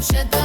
zawsze do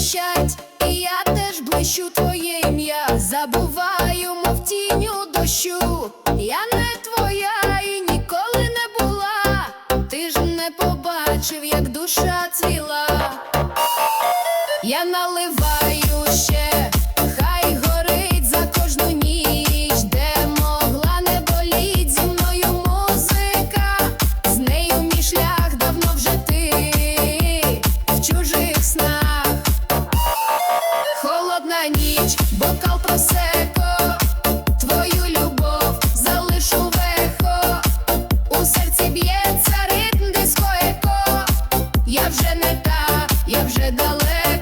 прощать, і я теж блищу твоє ім'я. Забуваю, мов тіню дощу. Я не твоя і ніколи не була. Ти ж не побачив, як душа ціла, Я наливаю ще. вже не та, я вже далеко.